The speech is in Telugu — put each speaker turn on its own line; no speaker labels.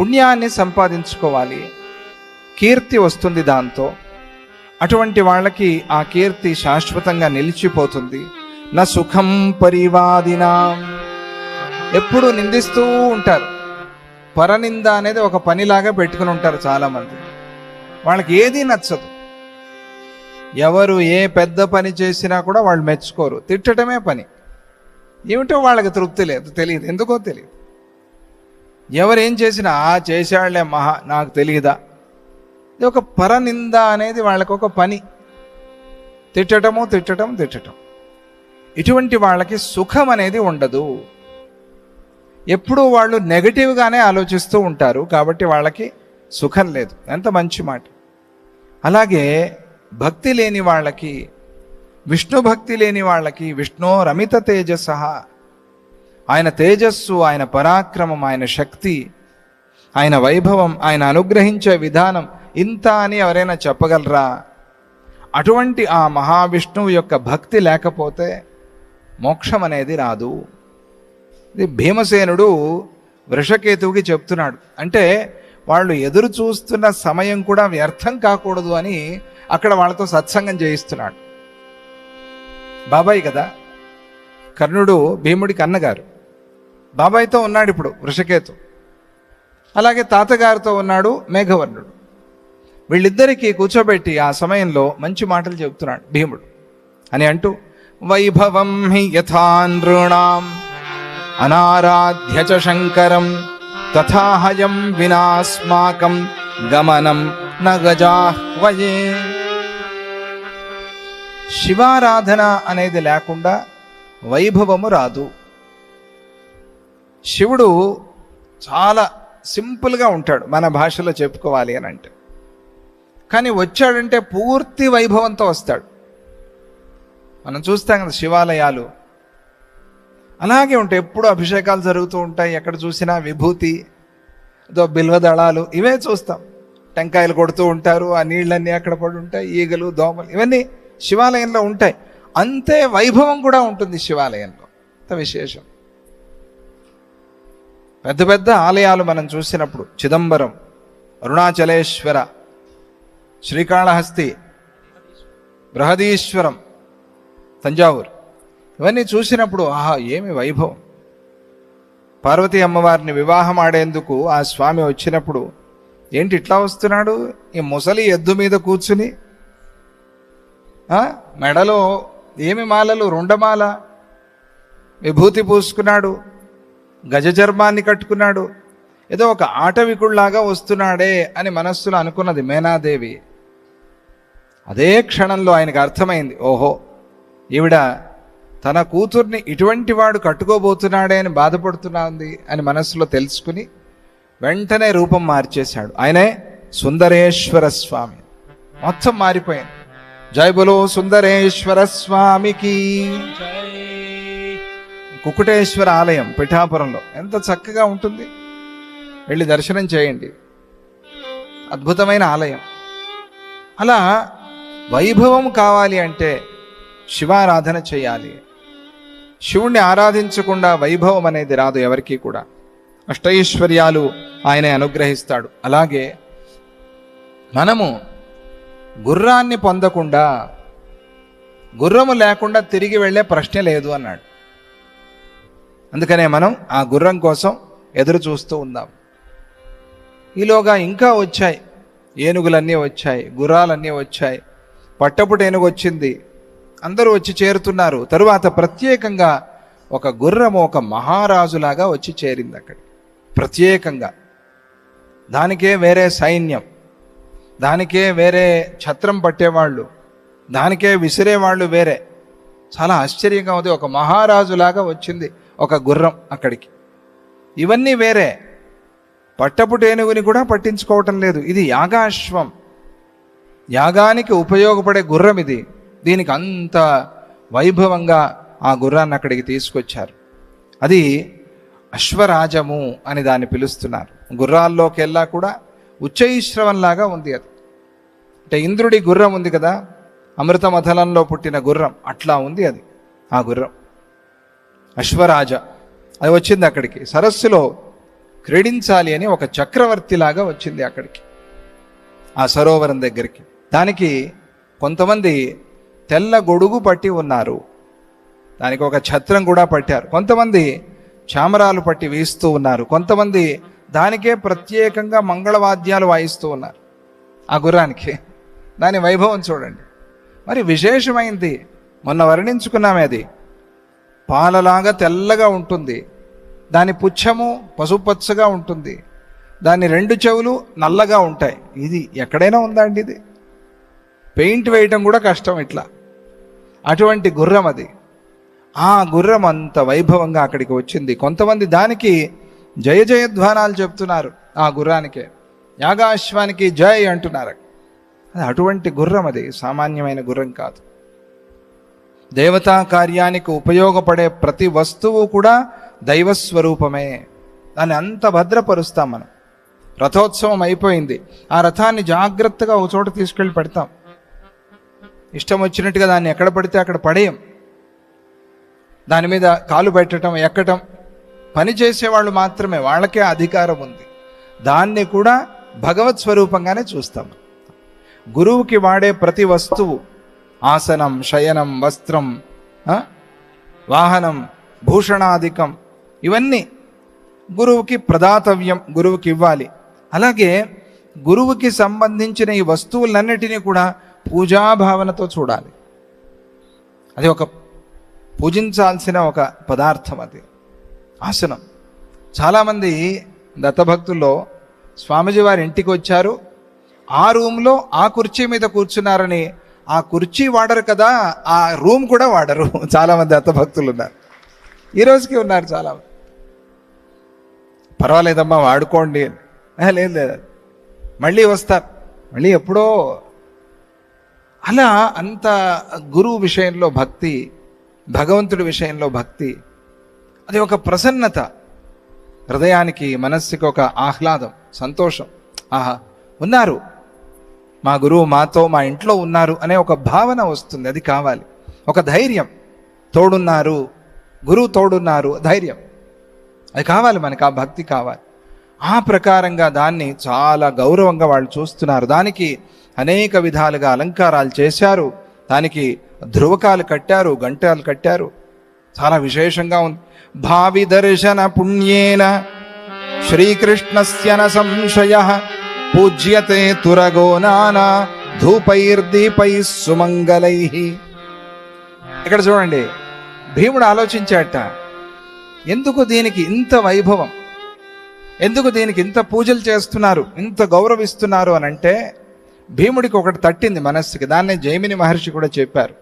పుణ్యాన్ని సంపాదించుకోవాలి. కీర్తి వస్తుంది దాంతో. అటువంటి వాళ్ళకి ఆ కీర్తి శాశ్వతంగా నిలిచిపోతుంది. నా సుఖం పరివాదినా. ఎప్పుడు నిందిస్తూ ఉంటారు. పరనింద అనేది ఒక పనిలాగా పెట్టుకుని ఉంటారు చాలామంది. వాళ్ళకి ఏదీ నచ్చదు. ఎవరు ఏ పెద్ద పని చేసినా కూడా వాళ్ళు మెచ్చుకోరు. తిట్టడమే పని. ఏమిటో వాళ్ళకి తృప్తి లేదు. తెలియదు. ఎందుకో తెలియదు. ఎవరేం చేసినా ఆ చేశాళ్ళే మహా నాకు తెలియదా ఇది ఒక పరనింద అనేది వాళ్ళకి ఒక పని. తిట్టటము తిట్టటం తిట్టటం. ఇటువంటి వాళ్ళకి సుఖం అనేది ఉండదు. ఎప్పుడూ వాళ్ళు నెగటివ్గానే ఆలోచిస్తూ ఉంటారు కాబట్టి వాళ్ళకి సుఖం లేదు. ఎంత మంచి మాట. అలాగే భక్తి లేని వాళ్ళకి విష్ణు భక్తి లేని వాళ్ళకి విష్ణు రమిత తేజస ఆయన తేజస్సు ఆయన పరాక్రమం ఆయన శక్తి ఆయన వైభవం ఆయన అనుగ్రహించే విధానం ఇంత అని ఎవరైనా చెప్పగలరా? అటువంటి ఆ మహావిష్ణువు యొక్క భక్తి లేకపోతే మోక్షం అనేది రాదు. ఇది భీమసేనుడు వృషకేతువుకి చెప్తున్నాడు. అంటే వాళ్ళు ఎదురు చూస్తున్న సమయం కూడా వ్యర్థం కాకూడదు అని అక్కడ వాళ్ళతో సత్సంగం చేయిస్తున్నాడు. బాబాయ్ కదా? కర్ణుడు భీముడికి అన్నగారు. బాబాయ్తో ఉన్నాడు ఇప్పుడు వృషకేతు. అలాగే తాతగారితో ఉన్నాడు మేఘవర్ణుడు. వీళ్ళిద్దరికీ కూర్చోబెట్టి ఆ సమయంలో మంచి మాటలు చెబుతున్నాడు భీముడు. అని అంటూ వైభవం హి యథా నృణాం అనారాధ్య చ శంకరం తథాహయం వినాస్మాకం గమనం న గజాహ్వయే శివారాధన అనేది లేకుండా వైభవము రాదు. శివుడు చాలా సింపుల్గా ఉంటాడు. మన భాషలో చెప్పుకోవాలి అని అంటే. కానీ వచ్చాడంటే పూర్తి వైభవంతో వస్తాడు. మనం చూస్తాం కదా శివాలయాలు. అలాగే ఉంటాయి. ఎప్పుడు అభిషేకాలు జరుగుతూ ఉంటాయి. ఎక్కడ చూసినా విభూతి ఏదో బిల్వదళాలు ఇవే చూస్తాం. టెంకాయలు కొడుతూ ఉంటారు. ఆ నీళ్ళన్నీ అక్కడ పడి ఉంటాయి. ఈగలు దోమలు ఇవన్నీ శివాలయంలో ఉంటాయి. అంతే వైభవం కూడా ఉంటుంది శివాలయంలో. అంత విశేషం. పెద్ద పెద్ద ఆలయాలు మనం చూసినప్పుడు చిదంబరం అరుణాచలేశ్వర శ్రీకాళహస్తి బృహదీశ్వరం తంజావూరు. ఇవన్నీ చూసినప్పుడు ఆహా ఏమి వైభవం. పార్వతీ అమ్మవారిని వివాహం ఆడేందుకు ఆ స్వామి వచ్చినప్పుడు ఏంటి ఇట్లా వస్తున్నాడు? ఈ ముసలి ఎద్దు మీద కూర్చుని మెడలో ఏమి మాలలు రెండమాల విభూతి పూసుకున్నాడు. గజచర్మాన్ని కట్టుకున్నాడు. ఏదో ఒక ఆటవికుళ్ళాగా వస్తున్నాడే అని మనస్సులో అనుకున్నది మేనాదేవి. అదే క్షణంలో ఆయనకు అర్థమైంది ఓహో ఈవిడ తన కూతుర్ని ఇటువంటి వాడు కట్టుకోబోతున్నాడే అని బాధపడుతున్నది అని మనస్సులో తెలుసుకుని వెంటనే రూపం మార్చేశాడు. ఆయనే సుందరేశ్వర స్వామి. మొత్తం మారిపోయింది. జై బులో సుందరేశ్వర స్వామికి. కుకుటేశ్వర ఆలయం పిఠాపురంలో. ఎంత చక్కగా ఉంటుంది. వెళ్ళి దర్శనం చేయండి. అద్భుతమైన ఆలయం. అలా వైభవం కావాలి అంటే శివారాధన చేయాలి. శివుణ్ణి ఆరాధించకుండా వైభవం అనేది రాదు ఎవరికీ కూడా. అష్టైశ్వర్యాలు ఆయన అనుగ్రహిస్తాడు. అలాగే మనము గుర్రాన్ని పొందకుండా గుర్రము లేకుండా తిరిగి వెళ్ళే ప్రశ్న లేదు అన్నాడు. అందుకనే మనం ఆ గుర్రం కోసం ఎదురు చూస్తూ ఉందాం. ఈలోగా ఇంకా వచ్చాయి. ఏనుగులన్నీ వచ్చాయి గుర్రాలన్నీ వచ్చాయి. పట్టపుట ఏనుగు వచ్చింది. అందరూ వచ్చి చేరుతున్నారు. తరువాత ప్రత్యేకంగా ఒక గుర్రము ఒక మహారాజులాగా వచ్చి చేరింది అక్కడ. ప్రత్యేకంగా. దానికే వేరే సైన్యం. దానికే వేరే ఛత్రం పట్టేవాళ్ళు. దానికే విసిరేవాళ్ళు వేరే. చాలా ఆశ్చర్యంగా ఉంది. ఒక మహారాజులాగా వచ్చింది. ఒక గుర్రం అక్కడికి. ఇవన్నీ వేరే. పట్టపుటేనుగుని కూడా పట్టించుకోవటం లేదు. ఇది యాగాశ్వం. యాగానికి ఉపయోగపడే గుర్రం ఇది. దీనికి అంత వైభవంగా ఆ గుర్రాన్ని అక్కడికి తీసుకొచ్చారు. అది అశ్వరాజము అని దాన్ని పిలుస్తున్నారు. గుర్రాల్లోకెల్లా కూడా ఉచ్చైశ్రవంలాగా ఉంది అది. అంటే ఇంద్రుడి గుర్రం ఉంది కదా అమృత మథలంలో పుట్టిన గుర్రం. అట్లా ఉంది అది ఆ గుర్రం. అశ్వరాజ. అది వచ్చింది అక్కడికి. సరస్సులో క్రీడించాలి అని ఒక చక్రవర్తిలాగా వచ్చింది అక్కడికి. ఆ సరోవరం దగ్గరికి. దానికి కొంతమంది తెల్ల గొడుగు పట్టి ఉన్నారు. దానికి ఒక ఛత్రం కూడా పట్టారు. కొంతమంది చామరాలు పట్టి వీస్తూ ఉన్నారు. కొంతమంది దానికే ప్రత్యేకంగా మంగళవాద్యాలు వాయిస్తూ ఉన్నారు. ఆ గుర్రానికి. దాని వైభవం చూడండి. మరి విశేషమైంది. మొన్న వర్ణించుకున్నామే అది. పాలలాగా తెల్లగా ఉంటుంది. దాని పుచ్చము పసుపచ్చగా ఉంటుంది. దాని రెండు చెవులు నల్లగా ఉంటాయి. ఇది ఎక్కడైనా ఉందా అండి ఇది? పెయింట్ వేయటం కూడా కష్టం ఇట్లా. అటువంటి గుర్రం అది. ఆ గుర్రం అంత వైభవంగా అక్కడికి వచ్చింది. కొంతమంది దానికి జయ జయధ్వానాలు చెప్తున్నారు ఆ గుర్రానికే. యాగాశ్వానికి జై అంటున్నారు. అటువంటి గుర్రం అది. సామాన్యమైన గుర్రం కాదు. దేవతా కార్యానికి ఉపయోగపడే ప్రతి వస్తువు కూడా దైవస్వరూపమే. దాన్ని అంత భద్రపరుస్తాం మనం. రథోత్సవం అయిపోయింది. ఆ రథాన్ని జాగ్రత్తగా ఒక చోట తీసుకెళ్ళి పెడతాం. ఇష్టం వచ్చినట్టుగా దాన్ని ఎక్కడ పడితే అక్కడ పడేయం. దాని మీద కాలు పెట్టడం ఎక్కటం. పని చేసేవాళ్ళు మాత్రమే. వాళ్ళకే అధికారం ఉంది. దాన్ని కూడా భగవత్ స్వరూపంగానే చూస్తాం. గురువుకి వాడే ప్రతి వస్తువు ఆసనం శయనం వస్త్రం వాహనం భూషణాధికం ఇవన్నీ గురువుకి ప్రదాతవ్యం గురువుకి ఇవ్వాలి. అలాగే గురువుకి సంబంధించిన ఈ వస్తువులన్నిటినీ కూడా పూజాభావనతో చూడాలి. అది ఒక పూజించాల్సిన ఒక పదార్థం అది. ఆసనం. చాలామంది దత్తభక్తుల్లో స్వామిజీ వారి ఇంటికి వచ్చారు. ఆ రూమ్లో ఆ కుర్చీ మీద కూర్చున్నారని ఆ కుర్చీ వాడరు కదా ఆ రూమ్ కూడా వాడరు. చాలామంది అత్తభక్తులు ఉన్నారు. ఈ రోజుకి ఉన్నారు చాలా పర్వాలేదమ్మా వాడుకోండి. లేదు లేదు. మళ్ళీ వస్తారు మళ్ళీ ఎప్పుడో. అలా అంత గురువు విషయంలో భక్తి భగవంతుడి విషయంలో భక్తి అది ఒక ప్రసన్నత. హృదయానికి మనస్సుకి ఒక ఆహ్లాదం సంతోషం. ఆహా ఉన్నారు. మా గురువు మాతో మా ఇంట్లో ఉన్నారు అనే ఒక భావన వస్తుంది అది కావాలి. ఒక ధైర్యం. తోడున్నారు. గురువు తోడున్నారు ధైర్యం. అది కావాలి మనకు ఆ భక్తి కావాలి. ఆ ప్రకారంగా దాన్ని చాలా గౌరవంగా వాళ్ళు చూస్తున్నారు. దానికి అనేక విధాలుగా అలంకారాలు చేశారు. దానికి ధ్రువకాలు కట్టారు గంటలు కట్టారు. చాలా విశేషంగా ఉంది. భావి దర్శన పుణ్యేన శ్రీకృష్ణస్య సంశయ పూజ్యతే తురగో ధూపైర్దీపై సుమంగళై ఇక్కడ చూడండి భీముడు ఆలోచించాట ఎందుకు దీనికి ఇంత వైభవం? ఎందుకు దీనికి ఇంత పూజలు చేస్తున్నారు ఇంత గౌరవిస్తున్నారు అని అంటే భీముడికి ఒకటి తట్టింది మనస్సుకి దాన్నే జైమిని మహర్షి కూడా చెప్పారు.